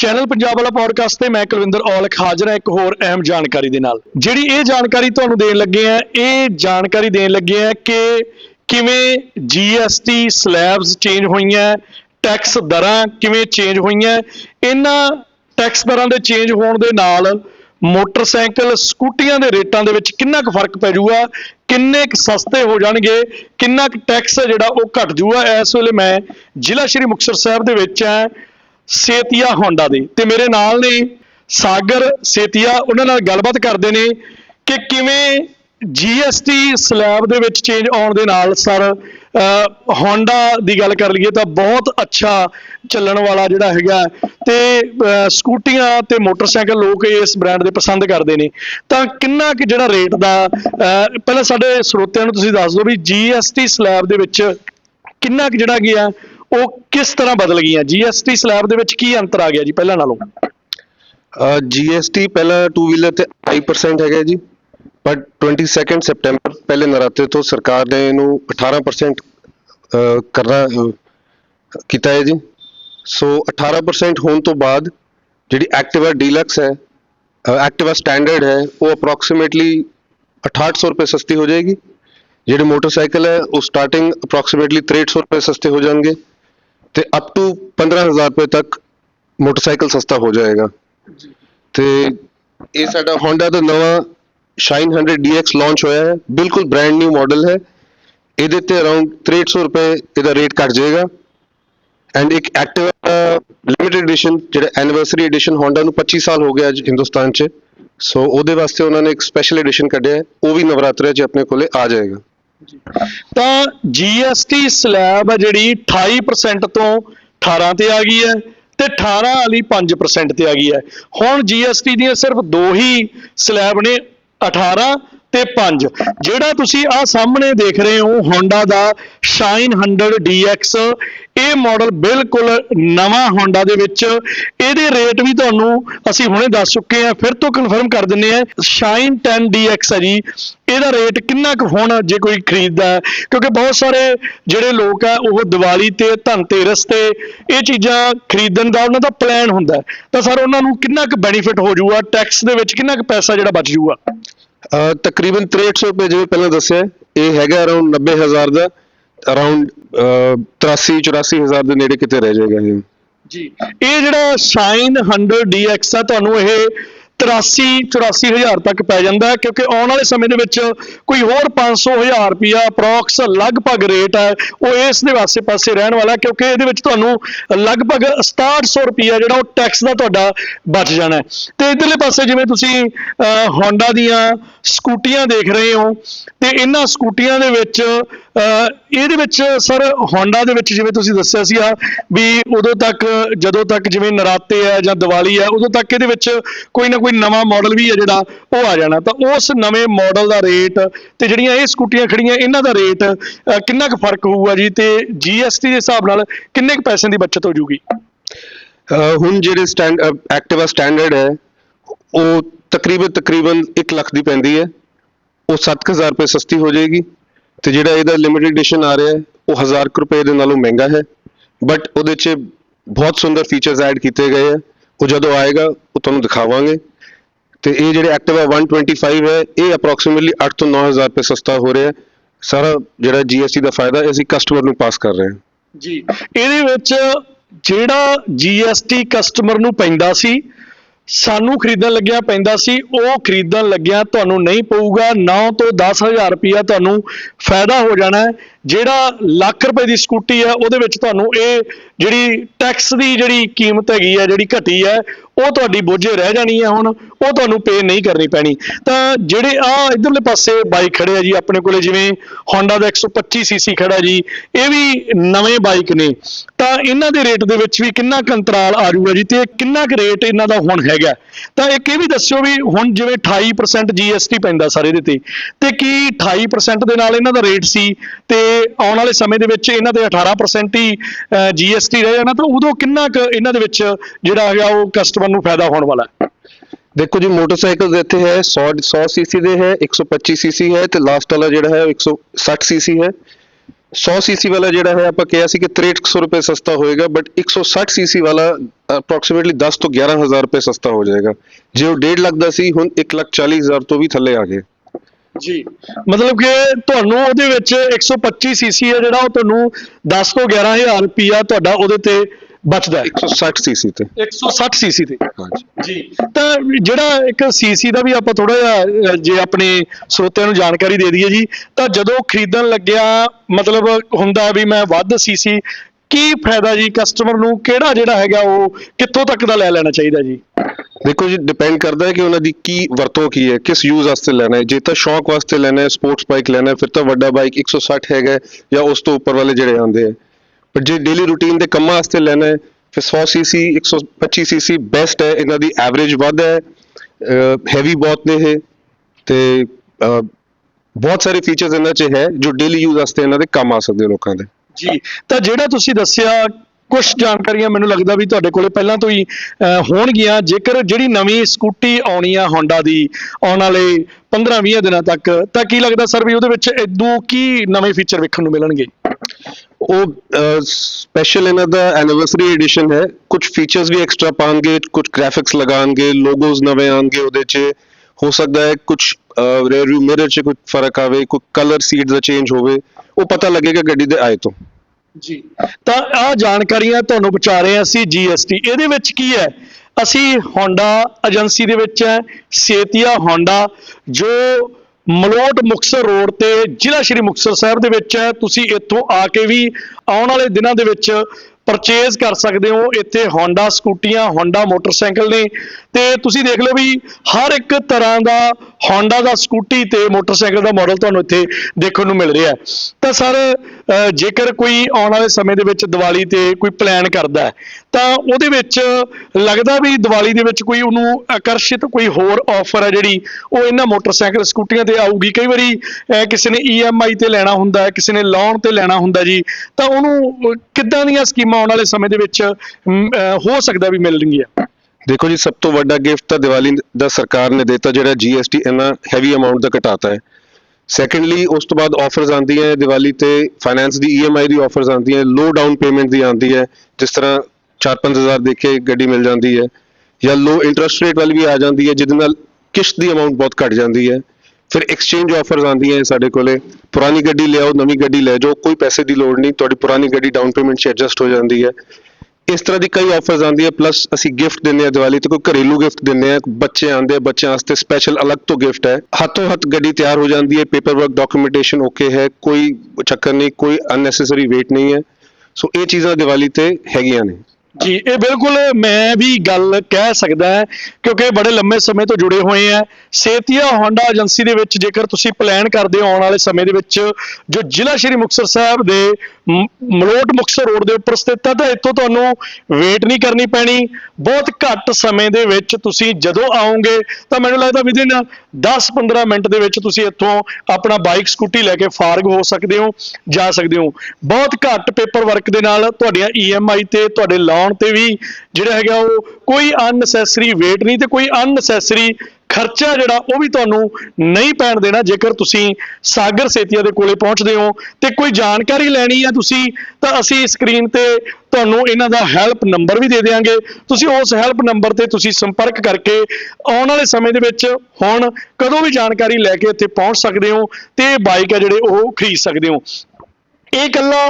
Channel Punjab ਵਾਲਾ podcast ਤੇ ਮੈਂ ਕੁਲਵਿੰਦਰ ਔਲਖ ਹਾਜ਼ਰ ਹਾਂ ਇੱਕ ਹੋਰ ਅਹਿਮ ਜਾਣਕਾਰੀ ਦੇ ਨਾਲ। ਜਿਹੜੀ ਇਹ ਜਾਣਕਾਰੀ ਤੁਹਾਨੂੰ ਦੇਣ ਲੱਗੇ ਆ ਇਹ ਜਾਣਕਾਰੀ ਦੇਣ ਲੱਗੇ ਆ ਕਿ ਕਿਵੇਂ GST ਸਲੈਬਸ ਚੇਂਜ ਹੋਈਆਂ ਟੈਕਸ ਦਰਾਂ ਕਿਵੇਂ ਚੇਂਜ ਹੋਈਆਂ, ਇਹਨਾਂ ਟੈਕਸ ਦਰਾਂ ਦੇ ਚੇਂਜ ਹੋਣ ਦੇ ਨਾਲ ਮੋਟਰਸਾਈਕਲ ਸਕੂਟੀਆਂ ਦੇ ਰੇਟਾਂ ਦੇ ਵਿੱਚ ਕਿੰਨਾ ਕੁ ਫ਼ਰਕ ਪੈ ਜੂਗਾ ਕਿੰਨੇ ਕੁ ਸਸਤੇ ਹੋ ਜਾਣਗੇ, ਕਿੰਨਾ ਕੁ ਟੈਕਸ ਹੈ ਜਿਹੜਾ ਉਹ ਘਟ ਜੂਗਾ ਇਸ ਵੇਲੇ ਮੈਂ ਜ਼ਿਲ੍ਹਾ ਸ਼੍ਰੀ ਮੁਕਤਸਰ ਸਾਹਿਬ ਦੇ ਵਿੱਚ ਹਾਂ। ਸੇਤੀਆ ਹੋਂਡਾ ਦੇ। ਤੇ ਮੇਰੇ ਨਾਲ ਨੇ ਸਾਗਰ ਸੇਤੀਆ, ਉਹਨਾਂ ਨਾਲ ਗੱਲਬਾਤ ਕਰਦੇ ਨੇ ਕਿ ਕਿਵੇਂ GST ਸਲੈਬ ਦੇ ਵਿੱਚ ਚੇਂਜ ਆਉਣ ਦੇ ਨਾਲ ਸਰ ਹੋਂਡਾ ਦੀ ਗੱਲ ਕਰ ਲਈਏ ਤਾਂ ਬਹੁਤ ਅੱਛਾ ਚੱਲਣ ਵਾਲਾ ਜਿਹੜਾ ਹੈਗਾ ਤੇ ਸਕੂਟੀਆਂ ਤੇ ਮੋਟਰਸਾਈਕਲ ਲੋਕ ਇਸ ਬ੍ਰਾਂਡ ਦੇ ਪਸੰਦ ਕਰਦੇ ਨੇ। ਤਾਂ ਕਿੰਨਾ ਕਿ ਜਿਹੜਾ ਰੇਟ ਦਾ ਪਹਿਲਾਂ ਸਾਡੇ ਸਰੋਤਿਆਂ ਨੂੰ ਤੁਸੀਂ ਦੱਸ ਦਿਓ ਵੀ GST ਸਲੈਬ ਦੇ ਵਿੱਚ ਕਿੰਨਾ ਕੁ ਜਿਹੜਾ ਗਿਆ ਉਹ ਕਿਸ ਤਰ੍ਹਾਂ ਬਦਲ ਗਈਆਂ? GST ਸਲੈਬ ਦੇ ਵਿੱਚ ਕੀ ਅੰਤਰ ਆ ਗਿਆ ਜੀ, ਪਹਿਲਾਂ ਨਾਲੋਂ? ਜੀਐਸਟੀ ਪਹਿਲਾਂ 2 ਵੀਲਰ ਤੇ 5% ਹੈਗਾ ਜੀ ਪਰ 22 ਸਪਟੈਂਬਰ ਪਹਿਲੇ ਨਰਾਤੇ ਤੋਂ ਸਰਕਾਰ ਨੇ ਇਹਨੂੰ 18% ਕਰਨਾ ਕੀਤਾ ਹੈ ਜੀ। ਸੋ 18% ਹੋਣ ਤੋਂ ਬਾਅਦ ਜਿਹੜੀ ਐਕਟਿਵਾ ਡੀਲਕਸ ਹੈ ਐਕਟਿਵਾ ਸਟੈਂਡਰਡ ਹੈ, ਉਹ ਅਪਰੋਕਸੀਮੇਟਲੀ 6800 ਰੁਪਏ ਸਸਤੀ ਹੋ ਜਾਏਗੀ। ਜਿਹੜੇ ਮੋਟਰਸਾਈਕਲ ਹੈ, ਉਹ ਸਟਾਰਟਿੰਗ ਅਪਰੋਕਸੀਮੇਟਲੀ 6300 ਰੁਪਏ ਸਸਤੇ ਹੋ ਜਾਣਗੇ। ਤੇ ਅਪ ਟੂ 15000 ਰੁਪਏ ਤੱਕ ਮੋਟਰਸਾਈਕਲ ਸਸਤਾ ਹੋ ਜਾਏਗਾ। ਤੇ ਇਹ ਸਾਡਾ Honda ਦਾ ਨਵਾਂ Shine 100 DX ਲਾਂਚ ਹੋਇਆ ਹੈ। ਬਿਲਕੁਲ ਬ੍ਰਾਂਡ ਨਿਊ ਮਾਡਲ ਹੈ। ਇਹਦੇ ਤੇ ਅਰਾਊਂਡ 6300 ਰੁਪਏ ਇਹਦਾ ਰੇਟ ਘਟ ਜਾਏਗਾ। ਐਂਡ ਇੱਕ ਐਕਟਿਵਾ ਲਿਮਿਟਡ ਐਡੀਸ਼ਨ ਜਿਹੜਾ ਐਨੀਵਰਸਰੀ ਐਡੀਸ਼ਨ Honda ਨੂੰ 25 ਸਾਲ ਹੋ ਗਿਆ ਅੱਜ ਹਿੰਦੁਸਤਾਨ 'ਚ। ਸੋ ਉਹਦੇ ਵਾਸਤੇ ਉਹਨਾਂ ਨੇ ਇੱਕ ਸਪੈਸ਼ਲ ਐਡੀਸ਼ਨ ਕੱਢਿਆ ਹੈ। ਉਹ ਵੀ ਨਵਰਾਤਰੇ 'ਚ ਆਪਣੇ ਕੋਲੇ ਆ ਜਾਏਗਾ। ਤਾਂ GST ਸਲੈਬ ਹੈ ਜਿਹੜੀ 28% ਤੋਂ 18 ਤੇ ਆ ਗਈ ਹੈ ਤੇ 18 ਵਾਲੀ 5% ਤੇ ਆ ਗਈ ਹੈ। ਹੁਣ GST ਦੀਆਂ ਸਿਰਫ ਦੋ ਹੀ ਸਲੈਬ ਨੇ 18 ਤੇ 5 ਜਿਹੜਾ ਤੁਸੀਂ ਆ ਸਾਹਮਣੇ ਦੇਖ ਰਹੇ ਹੋ, Honda ਦਾ Shine 100 DX ਇਹ ਮਾਡਲ ਬਿਲਕੁਲ ਨਵਾਂ Honda ਦੇ ਵਿੱਚ। ਇਹਦੇ ਰੇਟ ਵੀ ਤੁਹਾਨੂੰ ਅਸੀਂ ਹੁਣੇ ਦੱਸ ਚੁੱਕੇ ਆ ਫਿਰ ਤੋਂ ਕਨਫਰਮ ਕਰ ਦਿੰਨੇ ਆ Shine 10 DX ਹੈ ਜੀ। ਇਹਦਾ ਰੇਟ ਕਿੰਨਾ ਕੁ ਹੋਣਾ ਜੇ ਕੋਈ ਖਰੀਦਦਾ? ਕਿਉਂਕਿ ਬਹੁਤ ਸਾਰੇ ਜਿਹੜੇ ਲੋਕ ਆ ਉਹ ਦੀਵਾਲੀ ਤੇ ਧਨਤੇਰਸ ਤੇ ਇਹ ਚੀਜ਼ਾਂ ਖਰੀਦਣ ਦਾ ਉਹਨਾਂ ਦਾ ਪਲਾਨ ਹੁੰਦਾ। ਤਾਂ ਸਰ ਉਹਨਾਂ ਨੂੰ ਕਿੰਨਾ ਕੁ ਬੈਨੀਫਿਟ ਹੋ ਜਾਊਗਾ ਟੈਕਸ ਦੇ ਵਿੱਚ ਕਿੰਨਾ ਕੁ ਪੈਸਾ ਜਿਹੜਾ ਬਚ ਜਾਊਗਾ ਤਕਰੀਬਨ 6300 ਰੁਪਏ ਜਿਵੇਂ ਪਹਿਲਾਂ ਦੱਸਿਆ ਇਹ ਹੈਗਾ ਅਰਾਊਂਡ 90000 ਦਾ ਅਰਾਊਂਡ 83 84000 ਦੇ ਨੇੜੇ ਕਿਤੇ ਰਹਿ ਜਾਏਗਾ ਇਹ ਜੀ ਇਹ ਜਿਹੜਾ ਸ਼ਾਈਨ 100 DX ਆ ਤੁਹਾਨੂੰ ਇਹ 83 84000 ਤੱਕ ਪੈ ਜਾਂਦਾ ਹੈ, ਕਿਉਂਕਿ ਆਉਣ ਵਾਲੇ ਸਮੇਂ ਦੇ ਵਿੱਚ ਕੋਈ ਹੋਰ 500000 ਰੁਪਿਆ ਅਪਰੋਕਸ ਲਗਭਗ ਰੇਟ ਹੈ, ਉਹ ਇਸ ਦੇ ਵਾਸਤੇ ਪਾਸੇ ਰਹਿਣ ਵਾਲਾ ਕਿਉਂਕਿ ਇਹਦੇ ਵਿੱਚ ਤੁਹਾਨੂੰ ਲਗਭਗ 6700 ਰੁਪਿਆ ਜਿਹੜਾ ਉਹ ਟੈਕਸ ਦਾ ਤੁਹਾਡਾ ਬਚ ਜਾਣਾ ਹੈ। ਤੇ ਇਧਰਲੇ ਪਾਸੇ ਜਿਵੇਂ ਤੁਸੀਂ ਹੋਂਡਾ ਦੀਆਂ ਸਕੂਟੀਆਂ ਦੇਖ ਰਹੇ ਹੋ, ਤੇ ਇਹਨਾਂ ਸਕੂਟੀਆਂ ਦੇ ਵਿੱਚ ਇਹਦੇ ਵਿੱਚ ਸਰ ਹੋਂਡਾ ਦੇ ਵਿੱਚ ਜਿਵੇਂ ਤੁਸੀਂ ਦੱਸਿਆ ਸੀ ਆ ਵੀ ਉਦੋਂ ਤੱਕ, ਜਦੋਂ ਤੱਕ ਜਿਵੇਂ ਨਰਾਤੇ ਆ ਜਾਂ ਦੀਵਾਲੀ ਆ ਉਦੋਂ ਤੱਕ ਇਹਦੇ ਵਿੱਚ ਕੋਈ ਨਾ ਕੋਈ ਨਵਾਂ ਮਾਡਲ ਵੀ ਹੈ ਜਿਹੜਾ, ਉਹ ਆ ਜਾਣਾ। ਤਾਂ ਉਸ ਨਵੇਂ ਮਾਡਲ ਦਾ ਰੇਟ ਤੇ ਜਿਹੜੀਆਂ ਇਹ ਸਕੂਟੀਆਂ ਖੜੀਆਂ, ਇਹਨਾਂ ਦਾ ਰੇਟ ਕਿੰਨਾ ਕੁ ਫ਼ਰਕ ਹੋਊਗਾ ਜੀ? ਤੇ GST ਦੇ ਹਿਸਾਬ ਨਾਲ ਕਿੰਨੇ ਕੁ ਪੈਸਿਆਂ ਦੀ ਬਚਤ ਹੋ ਜੂਗੀ ਹੁਣ ਜਿਹੜੇ ਸਟੈਂਡ ਐਕਟਿਵਾ ਸਟੈਂਡਰਡ ਹੈ, ਉਹ ਤਕਰੀਬਨ ਤਕਰੀਬਨ 1 ਲੱਖ ਦੀ ਪੈਂਦੀ ਹੈ। ਉਹ 7000 ਰੁਪਏ ਸਸਤੀ ਹੋ ਜਾਏਗੀ। ਤੇ ਜਿਹੜਾ ਇਹਦਾ ਲਿਮਿਟਡ ਐਡੀਸ਼ਨ ਆ ਰਿਹਾ ਹੈ, ਉਹ 1000 ਕੁ ਰੁਪਏ ਦੇ ਨਾਲੋਂ ਮਹਿੰਗਾ ਹੈ। ਬਟ ਉਹਦੇ 'ਚ ਬਹੁਤ ਸੁੰਦਰ ਫੀਚਰਸ ਐਡ ਕੀਤੇ ਗਏ ਹੈ। ਉਹ ਜਦੋਂ ਆਏਗਾ, ਉਹ ਤੁਹਾਨੂੰ ਦਿਖਾਵਾਂਗੇ। ਤੇ ਇਹ ਜਿਹੜੇ ਐਕਟਿਵਾ 125 ਹੈ ਇਹ ਅਪਰੋਕਸੀਮੇਟਲੀ 8 ਤੋਂ 9000 ਰੁਪਏ ਸਸਤਾ ਹੋ ਰਿਹਾ ਹੈ। ਸਾਰਾ ਜਿਹੜਾ GST ਦਾ ਫਾਇਦਾ ਅਸੀਂ ਕਸਟਮਰ ਨੂੰ ਪਾਸ ਕਰ ਰਹੇ ਹਾਂ। ਜੀ। ਇਹਦੇ ਵਿੱਚ ਜਿਹੜਾ GST ਕਸਟਮਰ ਨੂੰ ਪੈਂਦਾ ਸੀ ਸਾਨੂੰ ਖਰੀਦਣ ਲੱਗਿਆ ਪੈਂਦਾ ਸੀ ਉਹ ਖਰੀਦਣ ਲੱਗਿਆ ਤੁਹਾਨੂੰ ਨਹੀਂ ਪਊਗਾ 9 ਤੋਂ 10000 ਰੁਪਇਆ ਤੁਹਾਨੂੰ ਫਾਇਦਾ ਹੋ ਜਾਣਾ ਹੈ। ਜਿਹੜਾ ਲੱਖ ਰੁਪਏ ਦੀ ਸਕੂਟੀ ਹੈ ਉਹਦੇ ਵਿੱਚ ਤੁਹਾਨੂੰ ਇਹ ਜਿਹੜੀ ਟੈਕਸ ਦੀ ਜਿਹੜੀ ਕੀਮਤ ਹੈਗੀ ਹੈ ਜਿਹੜੀ ਘਟੀ ਹੈ ਉਹ ਤੁਹਾਡੀ ਬੋਝੇ ਰਹਿ ਜਾਣੀ ਹੈ ਹੁਣ, ਉਹ ਤੁਹਾਨੂੰ ਪੇ ਨਹੀਂ ਕਰਨੀ ਪੈਣੀ। ਤਾਂ ਜਿਹੜੇ ਆ ਇਧਰਲੇ ਪਾਸੇ ਬਾਈਕ ਖੜੇ ਆ ਜੀ ਆਪਣੇ ਕੋਲੇ, ਜਿਵੇਂ Honda ਦਾ 125 ਸੀਸੀ ਖੜਾ ਜੀ, ਇਹ ਵੀ ਨਵੇਂ ਬਾਈਕ ਨੇ। ਤਾਂ ਇਹਨਾਂ ਦੇ ਰੇਟ ਦੇ ਵਿੱਚ ਵੀ ਕਿੰਨਾ ਕੁ ਅੰਤਰਾਲ ਆ ਜੂਗਾ ਜੀ, ਤੇ ਕਿੰਨਾ ਕੁ ਰੇਟ ਇਹਨਾਂ ਦਾ ਹੁਣ ਹੈਗਾ। ਤਾਂ ਇੱਕ ਇਹ ਵੀ ਦੱਸਿਓ ਵੀ ਹੁਣ ਜਿਵੇਂ 28% GST ਪੈਂਦਾ ਸਾਰੇ ਦੇ ਤੇ ਤੇ ਕੀ 28% ਦੇ ਨਾਲ ਇਹਨਾਂ ਦਾ ਰੇਟ ਸੀ? ਤੇ ਆਉਣ ਵਾਲੇ ਸਮੇਂ ਦੇ ਵਿੱਚ ਇਹਨਾਂ ਦੇ 18% ਹੀ GST ਰਹਿ ਜਾਣਾ, ਤਾਂ ਉਦੋਂ ਕਿੰਨਾ ਕੁ ਇਹਨਾਂ ਦੇ ਵਿੱਚ ਜਿਹੜਾ ਹੈਗਾ ਉਹ ਕਸਟਮਰ ਨੂੰ ਫਾਇਦਾ ਹੋਣ ਵਾਲਾ ਹੈ। ਦੇਖੋ ਜੀ ਮੋਟਰਸਾਈਕਲ ਇੱਥੇ ਹੈ 100 100 ਸੀਸੀ ਦੇ ਹੈ 125 ਸੀਸੀ ਹੈ ਤੇ ਲਾਸਟ ਵਾਲਾ ਜਿਹੜਾ ਹੈ ਉਹ 160 ਸੀਸੀ ਹੈ। 100 ਸੀਸੀ ਵਾਲਾ ਜਿਹੜਾ ਹੈ ਆਪਾਂ ਕਿਹਾ ਸੀ ਕਿ 6300 ਰੁਪਏ ਸਸਤਾ ਹੋਏਗਾ ਬਟ 160 ਸੀਸੀ ਵਾਲਾ ਅਪਰੋਕਸੀਮੇਟਲੀ 10 ਤੋਂ 11000 ਰੁਪਏ ਸਸਤਾ ਹੋ ਜਾਏਗਾ। ਜੇ ਉਹ 1.5 ਲੱਖ ਦਾ ਸੀ ਹੁਣ 140000 ਤੋਂ ਵੀ ਥੱਲੇ ਆ ਗਏ। ਜੀ। ਮਤਲਬ ਕਿ ਤੁਹਾਨੂੰ ਉਹਦੇ ਵਿੱਚ 125 ਸੀਸੀ ਹੈ ਜਿਹੜਾ ਉਹ ਤੁਹਾਨੂੰ 10 ਤੋਂ 11000 ਰੁਪਿਆ ਤੁਹਾਡਾ ਉਹਦੇ ਤੇ ਬਚਦਾ ਹੈ। 160 ਸੀਸੀ ਤੇ। 160 ਸੀਸੀ ਤੇ। ਹਾਂਜੀ। ਜੀ। ਤਾਂ ਜਿਹੜਾ ਇੱਕ ਸੀਸੀ ਦਾ ਵੀ ਆਪਾਂ ਥੋੜਾ ਜਿਹਾ ਜੇ ਆਪਣੇ ਸਰੋਤਿਆਂ ਨੂੰ ਜਾਣਕਾਰੀ ਦੇ ਦਈਏ ਜੀ ਤਾਂ ਜਦੋਂ ਖਰੀਦਣ ਲੱਗਿਆ ਮਤਲਬ ਹੁੰਦਾ ਵੀ ਮੈਂ ਵੱਧ ਸੀਸੀ ਕੀ ਫਾਇਦਾ ਜੀ ਕਸਟਮਰ ਨੂੰ? ਕਿਹੜਾ ਜਿਹੜਾ ਹੈਗਾ ਉਹ ਕਿੱਥੋਂ ਤੱਕ ਦਾ ਲੈ ਲੈਣਾ ਚਾਹੀਦਾ ਜੀ? ਦੇਖੋ ਜੀ ਡਿਪੈਂਡ ਕਰਦਾ ਹੈ ਕਿ ਉਹਨਾਂ ਦੀ ਕੀ ਵਰਤੋਂ ਕੀ ਹੈ ਕਿਸ ਯੂਜ਼ ਵਾਸਤੇ ਲੈਣਾ ਹੈ। ਜੇ ਤਾਂ ਸ਼ੌਕ ਵਾਸਤੇ ਲੈਣਾ ਹੈ ਸਪੋਰਟਸ ਬਾਈਕ ਲੈਣਾ ਹੈ ਫਿਰ ਤਾਂ ਵੱਡਾ ਬਾਈਕ 160 ਹੈਗਾ ਹੈ ਜਾਂ ਉਸ ਤੋਂ ਉੱਪਰ ਵਾਲੇ ਜਿਹੜੇ ਆਉਂਦੇ ਆ ਪਰ ਜੇ ਡੇਲੀ ਰੂਟੀਨ ਦੇ ਕੰਮਾਂ ਵਾਸਤੇ ਲੈਣਾ ਹੈ, ਫਿਰ 100 ਸੀਸੀ 125 ਸੀਸੀ ਬੈਸਟ ਹੈ, ਇਹਨਾਂ ਦੀ ਐਵਰੇਜ ਵੱਧ ਹੈ ਹੈਵੀ ਬਹੁਤ ਨੇ ਇਹ, ਤੇ ਬਹੁਤ ਸਾਰੇ ਫੀਚਰਸ ਇਹਨਾਂ 'ਚ ਹੈ, ਜੋ ਡੇਲੀ ਯੂਜ਼ ਵਾਸਤੇ ਇਹਨਾਂ ਦੇ ਕੰਮ ਆ ਸਕਦੇ ਲੋਕਾਂ ਦੇ। ਜੀ, ਤਾਂ ਜਿਹੜਾ ਤੁਸੀਂ ਦੱਸਿਆ ਕੁਝ ਜਾਣਕਾਰੀਆਂ ਮੈਨੂੰ ਲੱਗਦਾ ਵੀ ਤੁਹਾਡੇ ਕੋਲੇ ਪਹਿਲਾਂ ਤੋਂ ਹੀ ਹੋਣਗੀਆਂ। ਜੇਕਰ ਜਿਹੜੀ ਨਵੀਂ ਸਕੂਟੀ ਆਉਣੀ ਆ Honda ਦੀ, ਆਉਣ ਵਾਲੇ 15-20 ਦਿਨਾਂ ਤੱਕ, ਤਾਂ ਕੀ ਲੱਗਦਾ ਸਰ ਵੀ ਉਹਦੇ ਵਿੱਚ ਇਦੋਂ ਕੀ ਨਵੇਂ ਫੀਚਰ ਵੇਖਣ ਨੂੰ ਮਿਲਣਗੇ? ਉਹ ਸਪੈਸ਼ਲ ਇਹਨਾਂ ਦਾ ਐਨੀਵਰਸਰੀ ਐਡੀਸ਼ਨ ਹੈ। ਕੁਝ ਫੀਚਰਸ ਵੀ ਐਕਸਟਰਾ ਪਾਣਗੇ ਕੁਝ ਗ੍ਰਾਫਿਕਸ ਲਗਾਣਗੇ ਲੋਗੋਜ਼ ਨਵੇਂ ਆਣਗੇ ਉਹਦੇ 'ਚ। ਹੋ ਸਕਦਾ ਹੈ ਕੁਝ ਰੇਅਰ ਮਿਰਰ 'ਚ ਕੁਝ ਫ਼ਰਕ ਆਵੇ, ਕੋਈ ਕਲਰ ਸੀਟ ਦਾ ਚੇਂਜ ਹੋਵੇ। ਉਹ ਪਤਾ ਲੱਗੇਗਾ ਗੱਡੀ ਦੇ ਆਏ ਤੋਂ। ਜੀ। ਤਾਂ ਆ ਜਾਣਕਾਰੀਆਂ ਤੁਹਾਨੂੰ ਪਹੁੰਚਾ ਰਹੇ ਹਾਂ ਅਸੀਂ GST ਇਹਦੇ ਵਿੱਚ ਕੀ ਹੈ? ਅਸੀਂ ਹੋਂਡਾ ਏਜੰਸੀ ਦੇ ਵਿੱਚ ਹੈ, ਸੇਤੀਆ Honda, ਜੋ ਮਲੋਟ ਮੁਕਤਸਰ ਰੋਡ ਤੇ ਜ਼ਿਲ੍ਹਾ ਸ਼੍ਰੀ ਮੁਕਤਸਰ ਸਾਹਿਬ ਦੇ ਵਿੱਚ ਹੈ। ਤੁਸੀਂ ਇੱਥੋਂ ਆ ਕੇ ਵੀ ਆਉਣ ਵਾਲੇ ਦਿਨਾਂ ਦੇ ਵਿੱਚ ਪਰਚੇਜ਼ ਕਰ ਸਕਦੇ ਹੋ। ਇੱਥੇ Honda ਸਕੂਟੀਆਂ, Honda ਮੋਟਰਸਾਈਕਲ ਨੇ ਤੇ ਤੁਸੀਂ ਦੇਖ ਲਓ ਵੀ ਹਰ ਇੱਕ ਤਰ੍ਹਾਂ ਦਾ Honda ਦਾ ਸਕੂਟੀ ਤੇ ਮੋਟਰਸਾਈਕਲ ਦਾ ਮਾਡਲ ਤੁਹਾਨੂੰ ਇੱਥੇ ਦੇਖਣ ਨੂੰ ਮਿਲ ਰਿਹਾ ਤਾਂ ਸਰ ਜੇਕਰ ਕੋਈ ਆਉਣ ਵਾਲੇ ਸਮੇਂ ਦੇ ਵਿੱਚ ਦੀਵਾਲੀ ਤੇ ਕੋਈ ਪਲਾਨ ਕਰਦਾ ਹੈ, ਤਾਂ ਉਹਦੇ ਵਿੱਚ ਲੱਗਦਾ ਵੀ ਦੀਵਾਲੀ ਦੇ ਵਿੱਚ ਕੋਈ ਉਹਨੂੰ ਆਕਰਸ਼ਿਤ ਕੋਈ ਹੋਰ ਆਫਰ ਹੈ ਜਿਹੜੀ, ਉਹ ਇਹਨਾਂ ਮੋਟਰਸਾਈਕਲ ਸਕੂਟੀਆਂ ਤੇ ਆਊਗੀ। ਕਈ ਵਾਰੀ ਕਿਸੇ ਨੇ EMI ਤੇ ਲੈਣਾ ਹੁੰਦਾ ਹੈ, ਕਿਸੇ ਨੇ ਲੋਨ ਤੇ ਲੈਣਾ ਹੁੰਦਾ ਜੀ, ਤਾਂ ਉਹਨੂੰ ਕਿੱਦਾਂ ਦੀਆਂ ਸਕੀਮਾਂ ਆਉਣ ਵਾਲੇ ਸਮੇਂ ਦੇ ਵਿੱਚ ਹੋ ਸਕਦਾ ਵੀ ਮਿਲਣਗੀਆਂ? ਦੇਖੋ ਜੀ, ਸਭ ਤੋਂ ਵੱਡਾ ਗਿਫਟ ਤਾਂ ਦੀਵਾਲੀ ਦਾ ਸਰਕਾਰ ਨੇ ਦਿੱਤਾ, ਜਿਹੜਾ GST ਇਹਨਾਂ ਹੈਵੀ ਅਮਾਉਂਟ ਦਾ ਘਟਾਤਾ ਹੈ। ਸੈਕੰਡਲੀ ਉਸ ਤੋਂ ਬਾਅਦ ਆਫਰਸ ਆਉਂਦੀਆਂ ਹੈ, ਦੀਵਾਲੀ ਤੇ ਫਾਈਨੈਂਸ ਦੀ EMI ਦੀ ਆਫਰਸ ਆਉਂਦੀਆਂ ਹੈ ਲੋ ਡਾਊਨ ਪੇਮੈਂਟ ਦੀ ਆਉਂਦੀ ਹੈ, ਜਿਸ ਤਰ੍ਹਾਂ 4-5000 ਦੇ ਕੇ ਗੱਡੀ ਮਿਲ ਜਾਂਦੀ ਹੈ, ਜਾਂ ਲੋ ਇੰਟਰਸਟ ਰੇਟ ਵਾਲੀ ਵੀ ਆ ਜਾਂਦੀ ਹੈ, ਜਿਹਦੇ ਨਾਲ ਕਿਸ਼ਤ ਦੀ ਅਮਾਉਂਟ ਬਹੁਤ ਘਟ ਜਾਂਦੀ ਹੈ। ਫਿਰ ਐਕਸਚੇਂਜ ਆਫਰਸ ਆਉਂਦੀਆਂ ਹੈ ਸਾਡੇ ਕੋਲੇ, ਪੁਰਾਣੀ ਗੱਡੀ ਲਿਆਓ ਨਵੀਂ ਗੱਡੀ ਲੈ ਜਾਓ, ਕੋਈ ਪੈਸੇ ਦੀ ਲੋੜ ਨਹੀਂ, ਤੁਹਾਡੀ ਪੁਰਾਣੀ ਗੱਡੀ ਡਾਊਨ ਪੇਮੈਂਟ 'ਚ ਐਡਜਸਟ ਹੋ ਜਾਂਦੀ ਹੈ। ਇਸ ਤਰ੍ਹਾਂ ਦੀ ਕਈ ਆਫਰਸ ਆਉਂਦੀਆਂ ਪਲੱਸ ਅਸੀਂ ਗਿਫਟ ਦਿੰਦੇ ਆ ਦੀਵਾਲੀ ਤੇ, ਕੋਈ ਘਰੇਲੂ ਗਿਫਟ ਦਿੰਦੇ ਆ ਬੱਚੇ ਆਉਂਦੇ ਆ, ਬੱਚਿਆਂ ਵਾਸਤੇ ਸਪੈਸ਼ਲ ਅਲੱਗ ਤੋਂ ਗਿਫਟ ਹੈ। ਹੱਥੋਂ ਹੱਥ ਗੱਡੀ ਤਿਆਰ ਹੋ ਜਾਂਦੀ ਹੈ ਪੇਪਰ ਵਰਕ ਡਾਕੂਮੈਂਟੇਸ਼ਨ ਓਕੇ ਹੈ, ਕੋਈ ਚੱਕਰ ਨਹੀਂ, ਕੋਈ ਅਨਨੈਸੈਸਰੀ ਵੇਟ ਨਹੀਂ ਹੈ। ਸੋ ਇਹ ਚੀਜ਼ਾਂ ਦੀਵਾਲੀ ਤੇ ਹੈਗੀਆਂ ਨੇ। ਜੀ, ਇਹ ਬਿਲਕੁਲ ਮੈਂ ਵੀ ਗੱਲ ਕਹਿ ਸਕਦਾ ਕਿਉਂਕਿ ਬੜੇ ਲੰਮੇ ਸਮੇਂ ਤੋਂ ਜੁੜੇ ਹੋਏ ਆ। ਸੇਤੀਆ ਹੋਂਡਾ ਏਜੰਸੀ ਦੇ ਵਿੱਚ ਜੇਕਰ ਤੁਸੀਂ ਪਲਾਨ ਕਰਦੇ ਹੋ ਆਉਣ ਵਾਲੇ ਸਮੇਂ ਦੇ ਵਿੱਚ, ਜੋ ਜ਼ਿਲ੍ਹਾ ਸ਼੍ਰੀ ਮੁਕਤਸਰ ਸਾਹਿਬ ਦੇ ਮਲੋਟ ਮੁਕਤਸਰ ਰੋਡ ਦੇ ਉੱਪਰ ਸਥਿਤ ਹੈ ਤਾਂ ਇੱਥੋਂ ਤੁਹਾਨੂੰ ਵੇਟ ਨਹੀਂ ਕਰਨੀ ਪੈਣੀ। ਬਹੁਤ ਘੱਟ ਸਮੇਂ ਦੇ ਵਿੱਚ ਤੁਸੀਂ ਜਦੋਂ ਆਓਗੇ, ਤਾਂ ਮੈਨੂੰ ਲੱਗਦਾ ਵਿਦਿਨ 10-15 ਮਿੰਟ ਦੇ ਵਿੱਚ ਤੁਸੀਂ ਇੱਥੋਂ ਆਪਣਾ ਬਾਈਕ ਸਕੂਟੀ ਲੈ ਕੇ ਫਾਰਗ ਹੋ ਸਕਦੇ ਹੋ, ਜਾ ਸਕਦੇ ਹੋ। ਬਹੁਤ ਘੱਟ ਪੇਪਰ ਵਰਕ ਦੇ ਨਾਲ ਤੁਹਾਡੀਆਂ EMI ਤੇ, ਤੁਹਾਡੇ ਲੋਨ ਤੇ ਵੀ ਜਿਹੜਾ ਹੈਗਾ ਉਹ ਕੋਈ ਅਨਨੈਸੈਸਰੀ ਵੇਟ ਨਹੀਂ ਤੇ ਕੋਈ ਅਨਨੈਸੈਸਰੀ ਖਰਚਾ ਜਿਹੜਾ ਉਹ ਵੀ ਤੁਹਾਨੂੰ ਨਹੀਂ ਪੈਣ ਦੇਣਾ, ਜੇਕਰ ਤੁਸੀਂ ਸਾਗਰ ਸੇਤੀਆ ਦੇ ਕੋਲੇ ਪਹੁੰਚਦੇ ਹੋ ਤੇ ਕੋਈ ਜਾਣਕਾਰੀ ਲੈਣੀ ਹੈ ਤੁਸੀਂ, ਤਾਂ ਅਸੀਂ ਸਕਰੀਨ ਤੇ ਤੁਹਾਨੂੰ ਇਹਨਾਂ ਦਾ ਹੈਲਪ ਨੰਬਰ ਵੀ ਦੇ ਦੇਵਾਂਗੇ ਤੁਸੀਂ ਉਸ ਹੈਲਪ ਨੰਬਰ ਤੇ ਤੁਸੀਂ ਸੰਪਰਕ ਕਰਕੇ ਆਉਣ ਵਾਲੇ ਸਮੇਂ ਦੇ ਵਿੱਚ ਹੁਣ ਕਦੋਂ ਵੀ ਜਾਣਕਾਰੀ ਲੈ ਕੇ ਇੱਥੇ ਪਹੁੰਚ ਸਕਦੇ ਹੋ ਤੇ ਬਾਈਕ ਹੈ ਜਿਹੜੇ ਉਹ ਖਰੀਦ ਸਕਦੇ ਹੋ। ਇਹ ਇਕੱਲਾ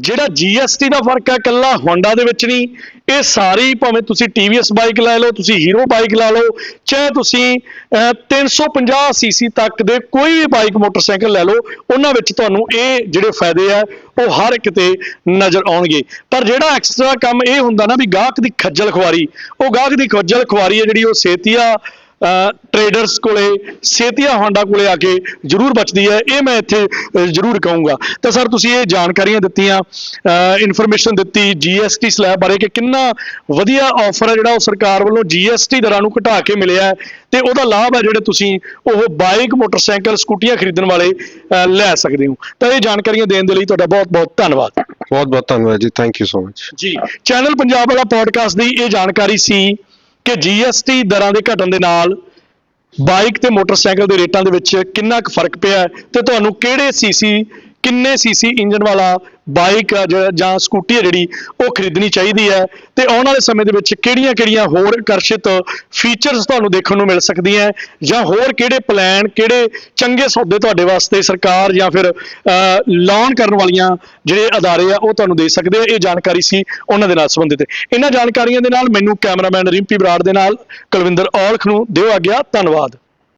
ਜਿਹੜਾ GST ਦਾ ਫ਼ਰਕ ਹੈ ਕੱਲਾ Honda ਦੇ ਵਿੱਚ ਨਹੀਂ ਇਹ ਸਾਰੀ ਭਾਵੇਂ ਤੁਸੀਂ TVS ਬਾਈਕ ਲੈ ਲਓ ਤੁਸੀਂ ਹੀਰੋ ਬਾਈਕ ਲੈ ਲਓ ਚਾਹੇ ਤੁਸੀਂ ਅਹ, 350 ਸੀਸੀ ਤੱਕ ਦੇ ਕੋਈ ਵੀ ਬਾਈਕ ਮੋਟਰਸਾਈਕਲ ਲੈ ਲਓ ਉਹਨਾਂ ਵਿੱਚ ਤੁਹਾਨੂੰ ਇਹ ਜਿਹੜੇ ਫਾਇਦੇ ਆ ਉਹ ਹਰ ਇੱਕ ਤੇ ਨਜ਼ਰ ਆਉਣਗੇ। ਪਰ ਜਿਹੜਾ ਐਕਸਟਰਾ ਕੰਮ ਇਹ ਹੁੰਦਾ ਨਾ ਵੀ ਗਾਹਕ ਦੀ ਖੱਜਲ ਖੁਆਰੀ ਉਹ ਗਾਹਕ ਦੀ ਖੱਜਲ ਖੁਆਰੀ ਹੈ ਜਿਹੜੀ ਉਹ ਸੇਤੀਆ ਟ੍ਰੇਡਰਸ ਕੋਲੇ ਸੇਤੀਆ ਹੋਂਡਾ ਕੋਲੇ ਆ ਕੇ ਜ਼ਰੂਰ ਬਚਦੀ ਹੈ ਇਹ ਮੈਂ ਇੱਥੇ ਜ਼ਰੂਰ ਕਹੂੰਗਾ। ਤਾਂ ਸਰ ਤੁਸੀਂ ਇਹ ਜਾਣਕਾਰੀਆਂ ਦਿੱਤੀਆਂ ਇਨਫੋਰਮੇਸ਼ਨ ਦਿੱਤੀ GST ਸਲੈਬ ਬਾਰੇ ਕਿ ਕਿੰਨਾ ਵਧੀਆ ਆਫਰ ਹੈ ਜਿਹੜਾ ਉਹ ਸਰਕਾਰ ਵੱਲੋਂ GST ਦਰਾਂ ਨੂੰ ਘਟਾ ਕੇ ਮਿਲਿਆ ਤੇ ਉਹਦਾ ਲਾਭ ਹੈ ਜਿਹੜੇ ਤੁਸੀਂ ਉਹ ਬਾਈਕ ਮੋਟਰਸਾਈਕਲ ਸਕੂਟੀਆਂ ਖਰੀਦਣ ਵਾਲੇ ਲੈ ਸਕਦੇ ਹੋ। ਤਾਂ ਇਹ ਜਾਣਕਾਰੀਆਂ ਦੇਣ ਦੇ ਲਈ ਤੁਹਾਡਾ ਬਹੁਤ ਬਹੁਤ ਧੰਨਵਾਦ। ਬਹੁਤ ਬਹੁਤ ਧੰਨਵਾਦ ਜੀ ਥੈਂਕ ਯੂ ਸੋ ਮਚ ਜੀ ਚੈਨਲ ਪੰਜਾਬ ਵਾਲਾ ਪੋਡਕਾਸਟ ਦੀ ਇਹ ਜਾਣਕਾਰੀ ਸੀ। ਕਿ GST ਦਰਾਂ ਦੇ ਘਟਣ ਦੇ ਨਾਲ ਬਾਈਕ ਤੇ ਮੋਟਰਸਾਈਕਲ ਦੇ ਰੇਟਾਂ ਦੇ ਵਿੱਚ ਕਿੰਨਾ ਕੁ ਫ਼ਰਕ ਪਿਆ ਹੈ ਤੇ ਤੁਹਾਨੂੰ ਕਿਹੜੇ ਸੀਸੀ ਕਿੰਨੇ ਸੀਸੀ ਇੰਜਨ ਵਾਲਾ ਬਾਈਕ ਆ ਜ- ਜਾਂ ਸਕੂਟੀ ਆ ਜਿਹੜੀ, ਉਹ ਖਰੀਦਣੀ ਚਾਹੀਦੀ ਹੈ? ਤੇ ਆਉਣ ਵਾਲੇ ਸਮੇਂ ਦੇ ਵਿੱਚ ਕਿਹੜੀਆਂ-ਕਿਹੜੀਆਂ ਹੋਰ ਆਕਰਸ਼ਿਤ ਫੀਚਰਸ ਤੁਹਾਨੂੰ ਦੇਖਣ ਨੂੰ ਮਿਲ ਸਕਦੀਆਂ ਜਾਂ ਹੋਰ ਕਿਹੜੇ ਪਲਾਨ ਕਿਹੜੇ ਚੰਗੇ ਸੌਦੇ ਤੁਹਾਡੇ ਵਾਸਤੇ ਸਰਕਾਰ ਜਾਂ ਫਿਰ ਲਾਉਣ ਕਰਨ ਵਾਲੀਆਂ ਜਿਹੜੇ ਅਦਾਰੇ ਆ, ਉਹ ਤੁਹਾਨੂੰ ਦੇ ਸਕਦੇ ਆ? ਇਹ ਜਾਣਕਾਰੀ ਸੀ ਉਹਨਾਂ ਦੇ ਨਾਲ ਸੰਬੰਧਿਤ। ਇਹਨਾਂ ਜਾਣਕਾਰੀਆਂ ਦੇ ਨਾਲ ਮੈਨੂੰ ਕੈਮਰਾਮੈਨ ਰਿੰਪੀ ਬਰਾੜ ਦੇ ਨਾਲ ਕੁਲਵਿੰਦਰ ਔਲਖ ਨੂੰ ਦਿਓ ਆ ਗਿਆ ਧੰਨਵਾਦ।